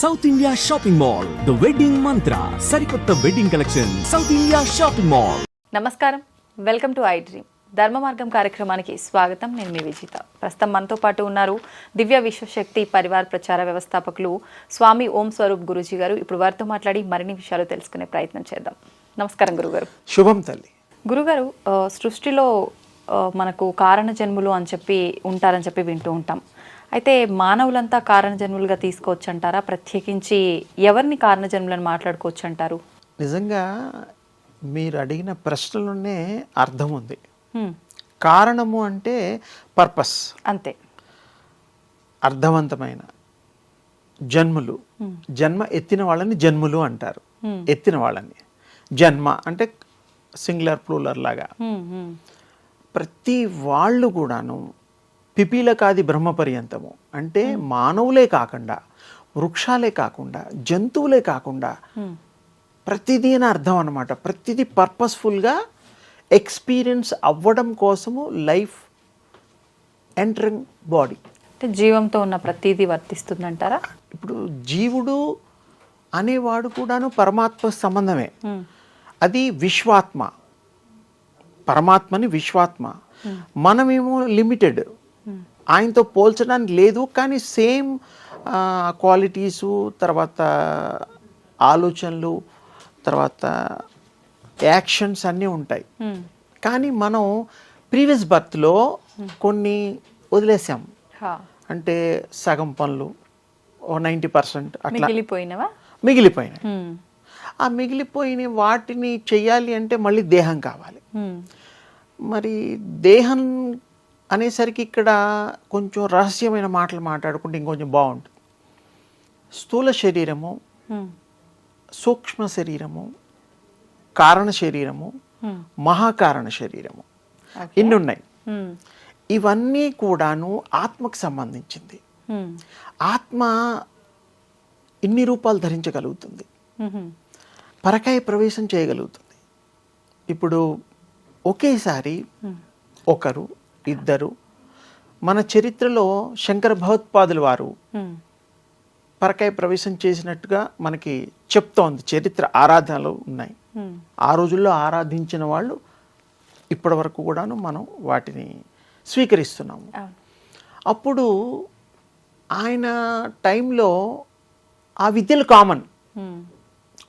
South India shopping mall the wedding Mantra సరికొత్త wedding collection South India shopping mall నమస్కారం. Welcome to iDream Dharma Margam కార్యక్రమానికి స్వాగతం. నేను మీ విజిత. ప్రస్తుతం మనతో పాటు ఉన్నారు దివ్య విశ్వశక్తి పరివార్ ప్రచార వ్యవస్థాపకులు స్వామి ఓం స్వరూప్ గురూజీ గారు. ఇప్పుడు వారితో మాట్లాడి మరిన్ని విషయాలు తెలుసుకునే ప్రయత్నం చేద్దాం. నమస్కారం గురుగారు. శుభం తల్లి. గురుగారు సృష్టిలో మనకు కారణ జన్ములు అని చెప్పి ఉంటారని చెప్పి వింటూ ఉంటాం. అయితే మానవులంతా కారణ జన్ములుగా తీసుకోవచ్చు అంటారా ప్రత్యేకించి ఎవరిని కారణ జన్ములను మాట్లాడుకోవచ్చు అంటారు నిజంగా మీరు అడిగిన ప్రశ్నలోనే అర్థం ఉంది. కారణము అంటే పర్పస్. అంతే. అర్థవంతమైన జన్ములు. జన్మ ఎత్తిన వాళ్ళని జన్ములు అంటారు. ఎత్తిన వాళ్ళని. జన్మ అంటే సింగులర్ ప్లూలర్ లాగా. ప్రతి వాళ్ళు కూడాను పిపీలకాది బ్రహ్మ పర్యంతము అంటే మానవులే కాకుండా వృక్షాలే కాకుండా జంతువులే కాకుండా. ప్రతిదీ అని అర్థం అనమాట ప్రతిదీ పర్పస్ఫుల్గా ఎక్స్పీరియన్స్ అవ్వడం కోసము లైఫ్ ఎంటరింగ్ బాడీ. అంటే జీవంతో ఉన్న ప్రతిదీ వర్తిస్తుందంటారా? ఇప్పుడు జీవుడు అనేవాడు కూడాను పరమాత్మ సంబంధమే. అది విశ్వాత్మ. పరమాత్మని విశ్వాత్మ. మనమేమో లిమిటెడ్. ఆయనతో పోల్చడానికి లేదు కానీ సేమ్ క్వాలిటీసు తర్వాత ఆలోచనలు తర్వాత యాక్షన్స్ అన్నీ ఉంటాయి. కానీ మనం ప్రీవియస్ బర్త్లో కొన్ని వదిలేసాం. అంటే సగం పనులు ఓ నైంటీ పర్సెంట్ అట్లా. మిగిలిపోయినవా? మిగిలిపోయినాయి ఆ మిగిలిపోయిన వాటిని చెయ్యాలి అంటే మళ్ళీ దేహం కావాలి. మరి దేహం అనేసరికి ఇక్కడ కొంచెం రహస్యమైన మాటలు మాట్లాడుకుంటే ఇంకొంచెం బాగుంటుంది. స్థూల శరీరము సూక్ష్మ శరీరము కారణ శరీరము మహాకారణ శరీరము. ఇన్ని ఉన్నాయి. ఇవన్నీ కూడాను ఆత్మకు సంబంధించింది. ఆత్మ ఇన్ని రూపాలు ధరించగలుగుతుంది. పరకాయ ప్రవేశం చేయగలుగుతుంది. ఇప్పుడు ఒకేసారి ఒకరు ఇద్దరు. మన చరిత్రలో శంకర భగవత్పాదుల వారు పరకాయ ప్రవేశం చేసినట్టుగా మనకి చెప్తోంది. చరిత్ర ఆరాధనలు ఉన్నాయి. ఆ రోజుల్లో ఆరాధించిన వాళ్ళు ఇప్పటి వరకు కూడాను మనం వాటిని స్వీకరిస్తున్నాము. అప్పుడు ఆయన టైంలో ఆ విద్యలు కామన్.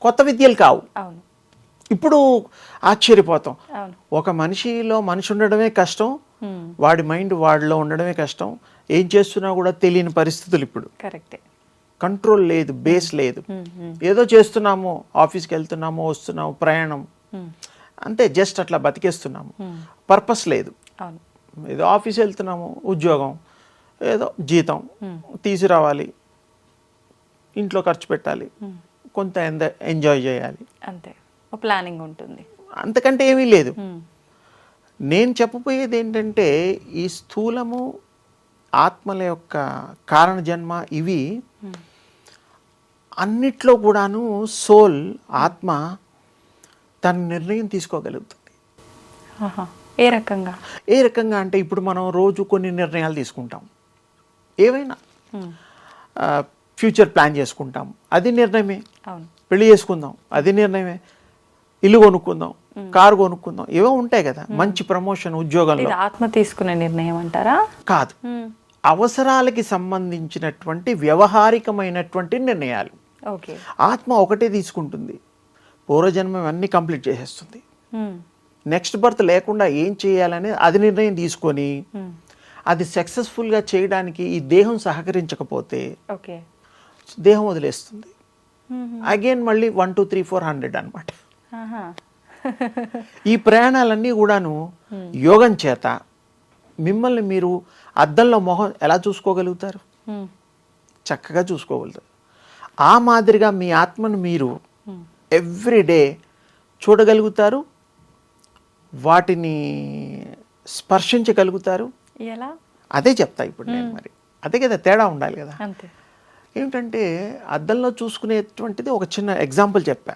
కొత్త విద్యలు కావు. ఇప్పుడు ఆశ్చర్యపోతాం. ఒక మనిషిలో మనిషి ఉండడమే కష్టం. వాడి మైండ్ వాడిలో ఉండడమే కష్టం. ఏం చేస్తున్నా కూడా తెలియని పరిస్థితులు ఇప్పుడు. కరెక్టే. కంట్రోల్ లేదు బేస్ లేదు. ఏదో చేస్తున్నాము ఆఫీస్కి వెళ్తున్నాము వస్తున్నాము ప్రయాణం. అంతే జస్ట్ అట్లా బతికేస్తున్నాము. పర్పస్ లేదు. ఏదో ఆఫీస్ వెళ్తున్నాము ఉద్యోగం ఏదో జీతం తీసుకురావాలి ఇంట్లో ఖర్చు పెట్టాలి కొంత ఎంజాయ్ చేయాలి. అంతే. ప్లానింగ్ ఉంటుంది. అంతకంటే ఏమీ లేదు. నేను చెప్పబోయేది ఏంటంటే ఈ స్థూలము ఆత్మల యొక్క కారణ జన్మ ఇవి అన్నిట్లో కూడాను సోల్ ఆత్మ తన నిర్ణయం తీసుకోగలుగుతుంది. ఏ రకంగా? ఏ రకంగా అంటే ఇప్పుడు మనం రోజు కొన్ని నిర్ణయాలు తీసుకుంటాం. ఏవైనా. ఫ్యూచర్ ప్లాన్ చేసుకుంటాం. అది నిర్ణయమే. పెళ్ళి చేసుకుందాం. అది నిర్ణయమే. ఇల్లు కొనుక్కుందాం కారు కొనుక్కుందాం ఏవో ఉంటాయి కదా మంచి ప్రమోషన్ ఉద్యోగంలో. ఆత్మ తీసుకునే నిర్ణయం అంటారా? కాదు. అవసరాలకి సంబంధించినటువంటి వ్యవహారికమైనటువంటి నిర్ణయాలు. ఓకే. ఆత్మ ఒకటే తీసుకుంటుంది. పూర్వజన్మం అన్నీ కంప్లీట్ చేసేస్తుంది. నెక్స్ట్ బర్త్ లేకుండా ఏం చేయాలని అది నిర్ణయం తీసుకొని అది సక్సెస్ఫుల్గా చేయడానికి ఈ దేహం సహకరించకపోతే ఓకే. దేహం వదిలేస్తుంది. అగైన్ మళ్ళీ one two three four hundred అనమాట. ఈ ప్రయాణాలన్నీ కూడాను యోగం చేత మిమ్మల్ని మీరు అద్దంలో మొహం ఎలా చూసుకోగలుగుతారు? చక్కగా చూసుకోగలుగుతారు. ఆ మాదిరిగా మీ ఆత్మను మీరు ఎవ్రీడే చూడగలుగుతారు వాటిని స్పర్శించగలుగుతారు. ఎలా? అదే చెప్తా ఇప్పుడు నేను మరి. అదే కదా తేడా ఉండాలి కదా. ఏమిటంటే అద్దంలో చూసుకునేటువంటిది ఒక చిన్న ఎగ్జాంపుల్ చెప్పా.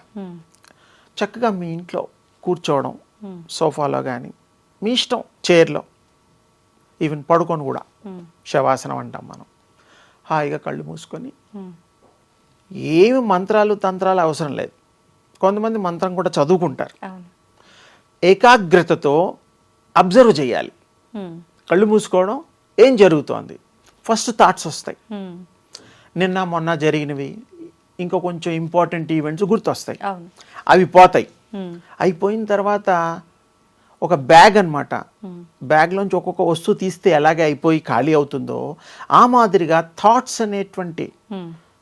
చక్కగా మీ ఇంట్లో కూర్చోవడం సోఫాలో కానీ మీ ఇష్టం చైర్లో ఈవెన్ పడుకొని కూడా హ్మ్, శవాసనం అంటాం మనం. హాయిగా కళ్ళు మూసుకొని హ్మ్, ఏమి మంత్రాలు తంత్రాలు అవసరం లేదు. కొంతమంది మంత్రం కూడా చదువుకుంటారు. ఏకాగ్రతతో అబ్జర్వ్ చేయాలి. కళ్ళు మూసుకోవడం ఏం జరుగుతోంది? ఫస్ట్ థాట్స్ వస్తాయి. నిన్న మొన్న జరిగినవి ఇంకా కొంచెం ఇంపార్టెంట్ ఈవెంట్స్ గుర్తొస్తాయి. అవి పోతాయి. అయిపోయిన తర్వాత ఒక బ్యాగ్ అనమాట బ్యాగ్లోంచి ఒక్కొక్క వస్తువు తీస్తే ఎలాగే అయిపోయి ఖాళీ అవుతుందో ఆ మాదిరిగా థాట్స్ అనేటువంటి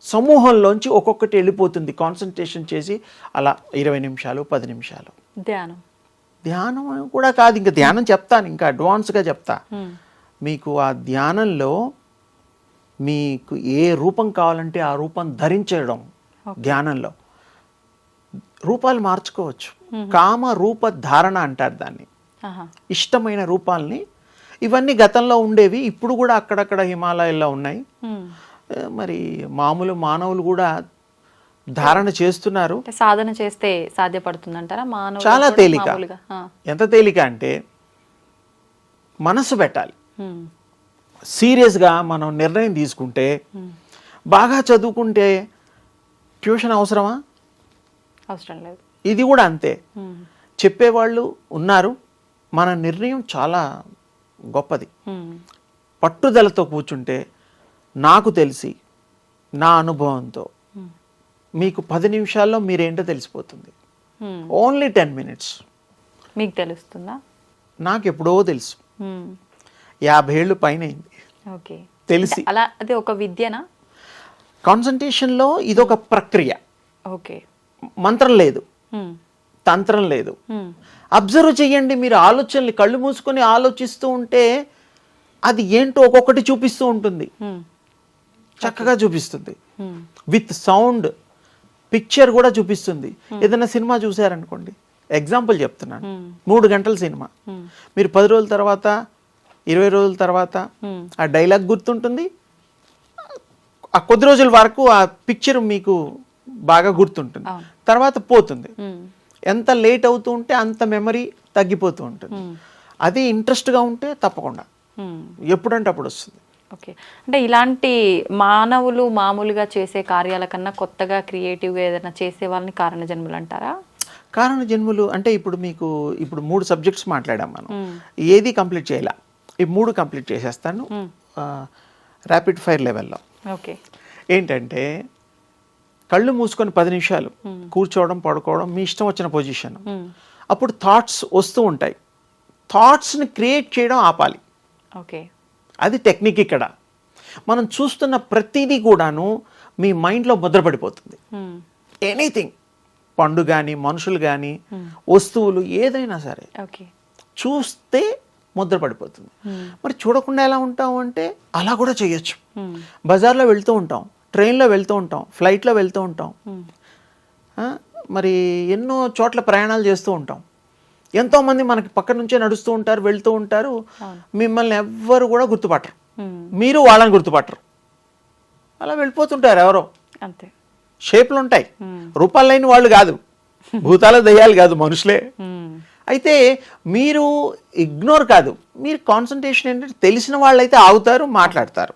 సమూహంలోంచి ఒక్కొక్కటి వెళ్ళిపోతుంది. కాన్సన్ట్రేషన్ చేసి అలా ఇరవై నిమిషాలు పది నిమిషాలు. ధ్యానం. ధ్యానం కూడా కాదు. ఇంకా ధ్యానం చెప్తాను. ఇంకా అడ్వాన్స్గా చెప్తా. మీకు ఆ ధ్యానంలో మీకు ఏ రూపం కావాలంటే ఆ రూపం ధరించడం ధ్యానంలో. రూపాలు మార్చుకోవచ్చు. కామ రూప ధారణ అంటారు దాన్ని. ఇష్టమైన రూపాల్ని. ఇవన్నీ గతంలో ఉండేవి ఇప్పుడు కూడా అక్కడక్కడ హిమాలయాల్లో ఉన్నాయి. మరి మామూలు మానవులు కూడా ధారణ చేస్తున్నారు. సాధన చేస్తే సాధ్యపడుతుందంటారా? మానవ చాలా తేలిక. ఎంత తేలిక అంటే మనసు పెట్టాలి. సీరియస్గా మనం నిర్ణయం తీసుకుంటే బాగా చదువుకుంటే ట్యూషన్ అవసరమా? అవసరం లేదు. ఇది కూడా అంతే. చెప్పేవాళ్ళు ఉన్నారు. మన నిర్ణయం చాలా గొప్పది. పట్టుదలతో కూర్చుంటే నాకు తెలిసి నా అనుభవంతో మీకు పది నిమిషాల్లో మీరేంటో తెలిసిపోతుంది. ఓన్లీ టెన్ మినిట్స్ మీకు తెలుస్తుందా? నాకు ఎప్పుడో తెలుసు యాభై ఏళ్ళు పైన అయింది. తెలిసి. అలా అది ఒక విద్యనా? కాన్సన్ట్రేషన్లో ఇదొక ప్రక్రియ. ఓకే. మంత్రం లేదు. తంత్రం లేదు. అబ్జర్వ్ చేయండి మీరు ఆలోచనలు కళ్ళు మూసుకొని ఆలోచిస్తూ ఉంటే అది ఏంటో ఒక్కొక్కటి చూపిస్తూ ఉంటుంది. చక్కగా చూపిస్తుంది. విత్ సౌండ్ పిక్చర్ కూడా చూపిస్తుంది. ఏదైనా సినిమా చూసారనుకోండి ఎగ్జాంపుల్ చెప్తున్నాను. మూడు గంటల సినిమా. మీరు పది రోజుల తర్వాత ఇరవై రోజుల తర్వాత ఆ డైలాగ్ గుర్తుంటుంది? ఆ కొద్ది రోజుల వరకు ఆ పిక్చర్ మీకు బాగా గుర్తుంటుంది. తర్వాత పోతుంది. ఎంత లేట్ అవుతూ ఉంటే అంత మెమరీ తగ్గిపోతూ ఉంటుంది. అది ఇంట్రెస్ట్గా ఉంటే తప్పకుండా. ఎప్పుడంటే అప్పుడు వస్తుంది. ఓకే. అంటే ఇలాంటి మానవులు మామూలుగా చేసే కార్యాల కన్నా కొత్తగా క్రియేటివ్గా ఏదైనా చేసే వాళ్ళని కారణ జన్మలు అంటారా? కారణ జన్ములు అంటే ఇప్పుడు మీకు ఇప్పుడు మూడు సబ్జెక్ట్స్ మాట్లాడాం మనం. ఏది కంప్లీట్ చేయాల? ఈ మూడు కంప్లీట్ చేసేస్తాను ర్యాపిడ్ ఫైర్ లెవెల్లో ఓకే. ఏంటంటే కళ్ళు మూసుకొని పది నిమిషాలు కూర్చోవడం పడుకోవడం మీ ఇష్టం వచ్చిన పొజిషన్ అప్పుడు థాట్స్ వస్తూ ఉంటాయి. థాట్స్ని క్రియేట్ చేయడం ఆపాలి. ఓకే. అది టెక్నిక్ ఇక్కడ. మనం చూస్తున్న ప్రతిదీ కూడాను మీ మైండ్లో ముద్రపడిపోతుంది. ఎనీథింగ్ పండు కానీ మనుషులు కానీ వస్తువులు ఏదైనా సరే. ఓకే. చూస్తే ముద్ర పడిపోతుంది మరి చూడకుండా ఎలా ఉంటాం అంటే అలా కూడా చేయొచ్చు. బజార్లో వెళ్తూ ఉంటాం ట్రైన్లో వెళ్తూ ఉంటాం ఫ్లైట్లో వెళ్తూ ఉంటాం. మరి ఎన్నో చోట్ల ప్రయాణాలు చేస్తూ ఉంటాం. ఎంతోమంది మనకి పక్క నుంచే నడుస్తూ ఉంటారు వెళ్తూ ఉంటారు. మిమ్మల్ని ఎవ్వరు కూడా గుర్తుపట్టరు. మీరు వాళ్ళని గుర్తుపట్టరు. అలా వెళ్ళిపోతుంటారు ఎవరో. అంతే. షేప్లు ఉంటాయి రూపాలు లేని వాళ్ళు కాదు. భూతాల దయ్యాలు కాదు మనుషులే. అయితే మీరు ఇగ్నోర్ కాదు మీరు కాన్సన్ట్రేషన్ ఏంటంటే తెలిసిన వాళ్ళైతే ఆగుతారు మాట్లాడతారు.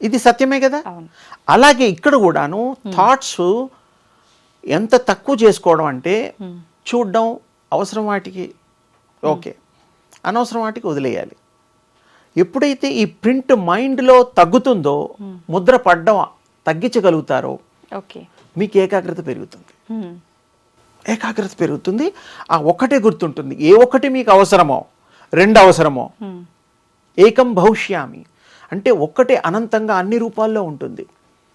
ఇది సత్యమే కదా? అలాగే ఇక్కడ కూడాను థాట్స్ ఎంత తక్కువ చేసుకోవడం అంటే చూడడం అవసరం వాటికి. ఓకే. అనవసరం వాటికి వదిలేయాలి. ఎప్పుడైతే ఈ ప్రింట్ మైండ్లో తగ్గుతుందో ముద్ర పడ్డం తగ్గించగలుగుతారో ఓకే. మీకు ఏకాగ్రత పెరుగుతుంది. ఏకాగ్రత పెరుగుతుంది. ఆ ఒక్కటే గుర్తుంటుంది. ఏ ఒక్కటి మీకు అవసరమో రెండు అవసరమో ఏకం భవిష్యామి. అంటే ఒక్కటే అనంతంగా అన్ని రూపాల్లో ఉంటుంది.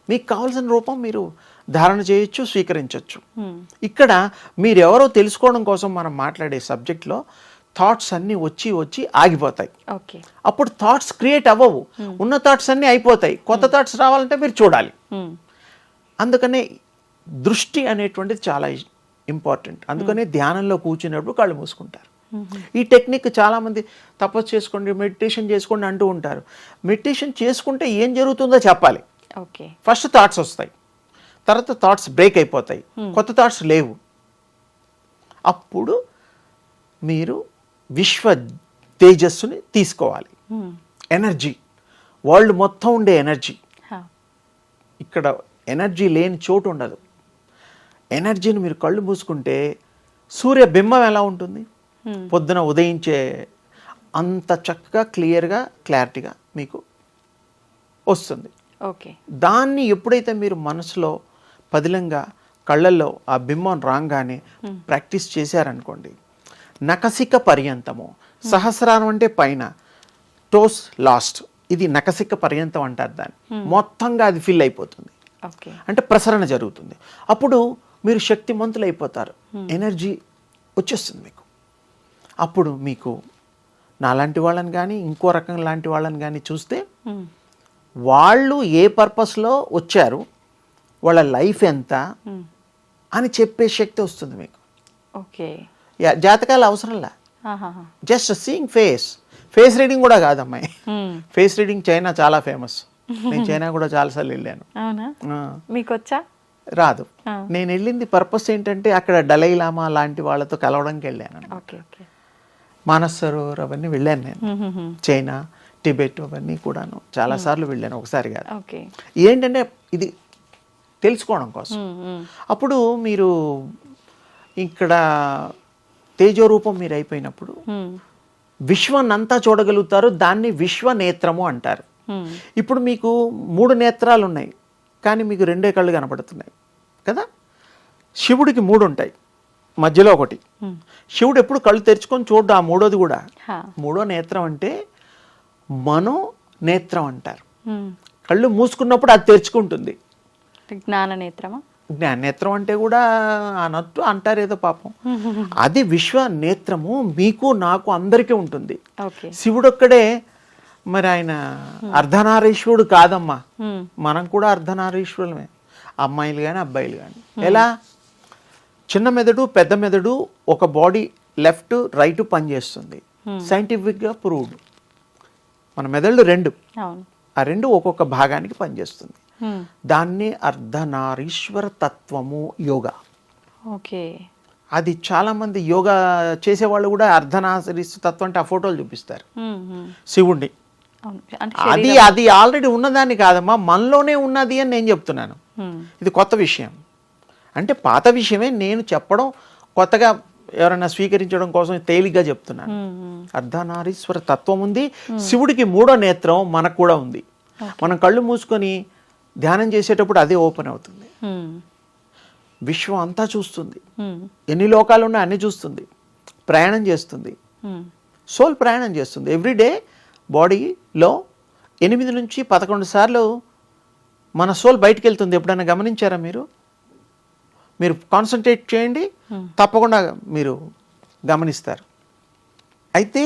మీకు కావాల్సిన రూపం మీరు ధారణ చేయొచ్చు స్వీకరించవచ్చు ఇక్కడ మీరెవరో తెలుసుకోవడం కోసం మనం మాట్లాడే సబ్జెక్ట్లో థాట్స్ అన్నీ వచ్చి వచ్చి ఆగిపోతాయి. ఓకే. అప్పుడు థాట్స్ క్రియేట్ అవ్వవు. ఉన్న థాట్స్ అన్నీ అయిపోతాయి. కొత్త థాట్స్ రావాలంటే మీరు చూడాలి. అందుకనే దృష్టి అనేటువంటిది చాలా ఇంపార్టెంట్. అందుకనే ధ్యానంలో కూర్చున్నప్పుడు కళ్ళు మూసుకుంటారు. ఈ టెక్నిక్ చాలామంది తపస్సు చేసుకోండి మెడిటేషన్ చేసుకోండి అంటూ ఉంటారు. మెడిటేషన్ చేసుకుంటే ఏం జరుగుతుందో చెప్పాలి. ఓకే. ఫస్ట్ థాట్స్ వస్తాయి. తర్వాత థాట్స్ బ్రేక్ అయిపోతాయి. కొత్త థాట్స్ లేవు. అప్పుడు మీరు విశ్వ తేజస్సుని తీసుకోవాలి. ఎనర్జీ. వరల్డ్ మొత్తం ఉండే ఎనర్జీ. ఇక్కడ ఎనర్జీ లేని చోటు ఉండదు. ఎనర్జీని మీరు కళ్ళు మూసుకుంటే సూర్య బింబం ఎలా ఉంటుంది? పొద్దున ఉదయించే అంత చక్కగా క్లియర్గా క్లారిటీగా మీకు వస్తుంది. ఓకే. దాన్ని ఎప్పుడైతే మీరు మనసులో పదిలంగా కళ్ళల్లో ఆ బింబం రాగానే ప్రాక్టీస్ చేశారనుకోండి నకసిక పర్యంతము సహస్రారం అంటే పైన టోస్ లాస్ట్ ఇది నకసిక పర్యంతం అంటారు దాన్ని. మొత్తంగా అది ఫిల్ అయిపోతుంది. ఓకే. అంటే ప్రసరణ జరుగుతుంది. అప్పుడు మీరు శక్తిమంతులు అయిపోతారు ఎనర్జీ వచ్చేస్తుంది మీకు. అప్పుడు మీకు నాలాంటి వాళ్ళని కానీ ఇంకో రకం లాంటి వాళ్ళని కానీ చూస్తే వాళ్ళు ఏ పర్పస్లో వచ్చారు వాళ్ళ లైఫ్ ఎంత అని చెప్పే శక్తి వస్తుంది మీకు. ఓకే. జాతకాలు అవసరంలా. Just seeing face face reading కూడా కాదమ్మాయి. మ్మ్. ఫేస్ రీడింగ్ చైనా చాలా ఫేమస్ నేను చైనా కూడా చాలాసార్లు వెళ్ళాను. మీకు వచ్చా రాదు. నేను వెళ్ళింది పర్పస్ ఏంటంటే అక్కడ డలై లామా లాంటి వాళ్ళతో కలవడానికి వెళ్ళాను ఓకే ఓకే మానస్ సరోవర్ అవన్నీ వెళ్ళాను నేను. చైనా టిబెట్ అవన్నీ కూడాను చాలాసార్లు వెళ్ళాను ఒకసారి కాదు ఏంటంటే ఇది తెలుసుకోవడం కోసం. అప్పుడు మీరు ఇక్కడ తేజోరూపం మీరు అయిపోయినప్పుడు. విశ్వనంతా చూడగలుగుతారు దాన్ని విశ్వనేత్రము అంటారు. ఇప్పుడు మీకు మూడు నేత్రాలు ఉన్నాయి కానీ మీకు రెండే కళ్ళు కనపడుతున్నాయి కదా? శివుడికి మూడు ఉంటాయి మధ్యలో ఒకటి. శివుడు ఎప్పుడు కళ్ళు తెరుచుకొని చూడ్డు ఆ మూడోది కూడా. మూడో నేత్రం అంటే మనో నేత్రం అంటారు. కళ్ళు మూసుకున్నప్పుడు అది తెరుచుకుంటుంది. జ్ఞాన నేత్రమా? జ్ఞానేత్రం అంటే కూడా అనొద్దు అంటారు ఏదో పాపం. అది విశ్వ నేత్రము మీకు నాకు అందరికీ ఉంటుంది. శివుడొక్కడే మరి ఆయన అర్ధనారీశ్వరుడు కాదమ్మా. మ్మ్. మనం కూడా అర్ధనారీశ్వరులమే. అమ్మాయిలు కానీ అబ్బాయిలు కానీ ఎలా? చిన్న మెదడు పెద్ద మెదడు ఒక బాడీ లెఫ్ట్ రైట్ పనిచేస్తుంది సైంటిఫిక్గా ప్రూవ్డ్. మన మెదళ్ళు రెండు. ఆ రెండు ఒక్కొక్క భాగానికి పనిచేస్తుంది. దాన్ని అర్ధనారీశ్వర తత్వము యోగా. ఓకే. అది చాలామంది యోగా చేసేవాళ్ళు కూడా అర్ధనారీశ్వర తత్వం అంటే ఆ ఫోటోలు చూపిస్తారు. శివుణ్ణి. అది అది ఆల్రెడీ ఉన్నదాన్ని కాదమ్మా మనలోనే ఉన్నది అని నేను చెప్తున్నాను. ఇది కొత్త విషయం. అంటే పాత విషయమే నేను చెప్పడం కొత్తగా ఎవరైనా స్వీకరించడం కోసం తేలిగ్గా చెప్తున్నాను. అర్ధనారీశ్వర తత్వం ఉంది. శివుడికి మూడో నేత్రం మనకు కూడా ఉంది. మనం కళ్ళు మూసుకొని ధ్యానం చేసేటప్పుడు అదే ఓపెన్ అవుతుంది. విశ్వం అంతా చూస్తుంది. ఎన్ని లోకాలు ఉన్నాయి అన్ని చూస్తుంది. ప్రయాణం చేస్తుంది. సోల్ ప్రయాణం చేస్తుంది. ఎవ్రీడే బాడీలో ఎనిమిది నుంచి పదకొండు సార్లు మన సోల్ బయటికి వెళ్తుంది ఎప్పుడైనా గమనించారా మీరు? మీరు కాన్సన్ట్రేట్ చేయండి. తప్పకుండా మీరు గమనిస్తారు. అయితే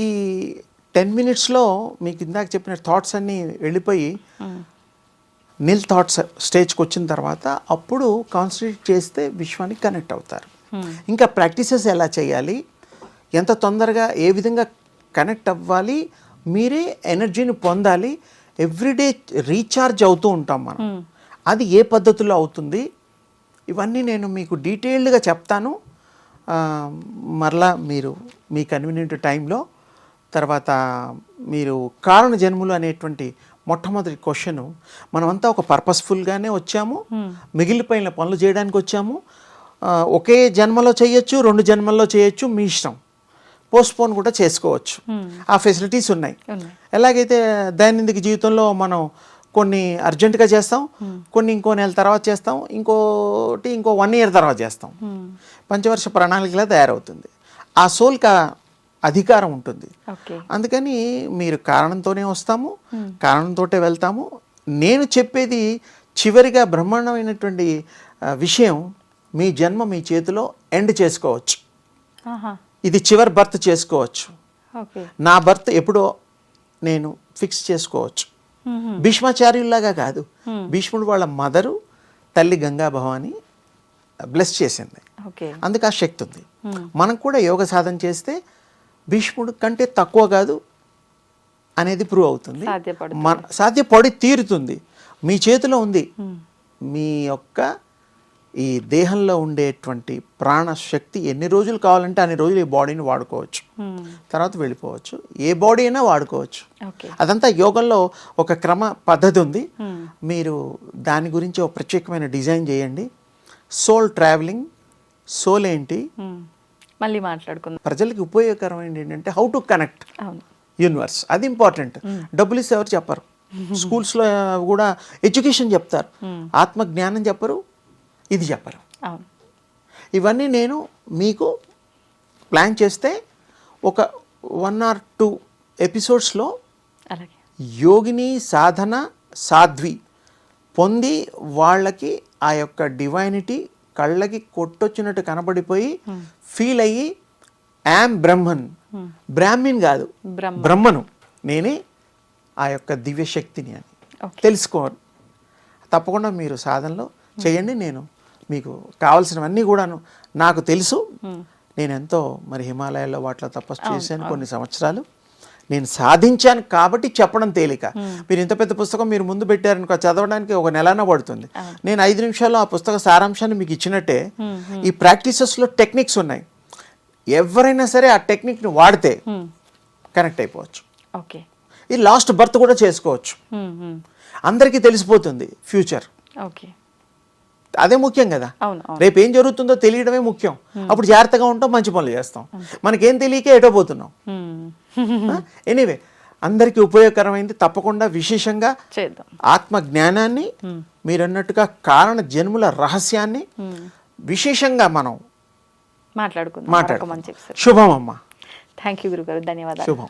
ఈ టెన్ మినిట్స్లో మీకు ఇందాక చెప్పిన థాట్స్ అన్నీ వెళ్ళిపోయి నిల్ థాట్స్ స్టేజ్కి వచ్చిన తర్వాత అప్పుడు కాన్సన్ట్రేట్ చేస్తే విశ్వానికి కనెక్ట్ అవుతారు. ఇంకా ప్రాక్టీసెస్ ఎలా చేయాలి? ఎంత తొందరగా ఏ విధంగా కనెక్ట్ అవ్వాలి మీరే ఎనర్జీని పొందాలి ఎవ్రీడే రీఛార్జ్ అవుతూ ఉంటాం మనం. అది ఏ పద్ధతిలో అవుతుంది? ఇవన్నీ నేను మీకు డీటెయిల్డ్గా చెప్తాను. మరలా మీరు మీ కన్వీనియంట్ టైంలో తర్వాత మీరు కారణ జన్ములు అనేటువంటి మొట్టమొదటి క్వశ్చన్ మనమంతా ఒక పర్పస్ఫుల్గానే వచ్చాము. మిగిలిపోయిన పనులు చేయడానికి వచ్చాము. ఒకే జన్మలో చేయొచ్చు రెండు జన్మల్లో చేయొచ్చు మీ ఇష్టం. పోస్ట్పోన్ కూడా చేసుకోవచ్చు. ఆ ఫెసిలిటీస్ ఉన్నాయి. ఎలాగైతే దైనందిక జీవితంలో మనం కొన్ని అర్జెంటుగా చేస్తాం కొన్ని ఇంకో నెల తర్వాత చేస్తాం ఇంకోటి ఇంకో వన్ ఇయర్ తర్వాత చేస్తాం. పంచవర్ష ప్రణాళికలా తయారవుతుంది. ఆ సోల్కి అధికారం ఉంటుంది. అందుకని మీరు కారణంతోనే వస్తాము కారణంతోటే వెళ్తాము. నేను చెప్పేది చివరిగా బ్రహ్మాండమైనటువంటి విషయం మీ జన్మ మీ చేతిలో ఎండ్ చేసుకోవచ్చు. ఇది చివరి బర్త్ చేసుకోవచ్చు. నా బర్త్ ఎప్పుడో నేను ఫిక్స్ చేసుకోవచ్చు. భీష్మాచార్యుల్లాగా కాదు. భీష్ముడు వాళ్ళ మదరు తల్లి గంగా భవాని బ్లెస్ చేసింది. ఓకే. అందుకు ఆ శక్తి ఉంది. మనం కూడా యోగ సాధన చేస్తే భీష్ముడు కంటే తక్కువ కాదు అనేది ప్రూవ్ అవుతుంది. సాధ్యపడి తీరుతుంది. మీ చేతిలో ఉంది. మీ యొక్క ఈ దేహంలో ఉండేటువంటి ప్రాణశక్తి ఎన్ని రోజులు కావాలంటే అన్ని రోజులు ఈ బాడీని వాడుకోవచ్చు. తర్వాత వెళ్ళిపోవచ్చు. ఏ బాడీ అయినా వాడుకోవచ్చు. ఓకే అదంతా యోగంలో ఒక క్రమ పద్ధతి ఉంది. మీరు దాని గురించి ఒక ప్రత్యేకమైన డిజైన్ చేయండి. సోల్ ట్రావెలింగ్ సోల్ ఏంటి? మళ్ళీ మాట్లాడుకుందాం. ప్రజలకు ఉపయోగకరమైనది ఏంటంటే హౌ టు కనెక్ట్ యూనివర్స్ అది ఇంపార్టెంట్ డబ్బులు ఇస్తే ఎవరు చెప్పరు. స్కూల్స్లో కూడా ఎడ్యుకేషన్ చెప్తారు. ఆత్మ జ్ఞానం చెప్పరు. ఇది చెప్పరు. ఇవన్నీ నేను మీకు ప్లాన్ చేస్తే ఒక వన్ ఆర్ టూ ఎపిసోడ్స్లో యోగిని సాధన సాధ్వి పొంది వాళ్ళకి ఆ యొక్క డివైనిటీ కళ్ళకి కొట్టొచ్చినట్టు కనబడిపోయి ఫీల్ అయ్యి యామ్ బ్రహ్మన్. బ్రాహ్మిన్ కాదు. బ్రహ్మ. బ్రహ్మను. నేనే ఆ యొక్క దివ్య శక్తిని అని. తెలుసుకోవాలి తప్పకుండా మీరు సాధనలో చేయండి నేను మీకు కావాల్సినవన్నీ కూడాను నాకు తెలుసు. నేను ఎంతో మరి హిమాలయాల్లో వాటిలో తపస్సు చేశాను కొన్ని సంవత్సరాలు. నేను సాధించాను కాబట్టి చెప్పడం తేలిక. మీరు ఇంత పెద్ద పుస్తకం మీరు ముందు పెట్టారనుకో చదవడానికి ఒక నెలన పడుతుంది. నేను ఐదు నిమిషాల్లో ఆ పుస్తక సారాంశాన్ని మీకు ఇచ్చినట్టే ఈ ప్రాక్టీసెస్లో టెక్నిక్స్ ఉన్నాయి. ఎవరైనా సరే ఆ టెక్నిక్ని వాడితే కనెక్ట్ అయిపోవచ్చు. ఓకే. ఈ లాస్ట్ బర్త్ కూడా చేసుకోవచ్చు. అందరికీ తెలిసిపోతుంది ఫ్యూచర్. ఓకే. అదే ముఖ్యం కదా. రేపు ఏం జరుగుతుందో తెలియడమే ముఖ్యం. అప్పుడు జాగ్రత్తగా ఉంటాం మంచి పనులు చేస్తాం. మనకేం తెలియక ఎటో పోతున్నాం. ఎనీవే అందరికీ ఉపయోగకరమైంది తప్పకుండా విశేషంగా ఆత్మ జ్ఞానాన్ని మీరన్నట్టుగా కారణ జన్ముల రహస్యాన్ని విశేషంగా మనం మాట్లాడుకుందాం. మంచి శుభం అమ్మా. థ్యాంక్ యూ గురుగారు. ధన్యవాదాలు. శుభం.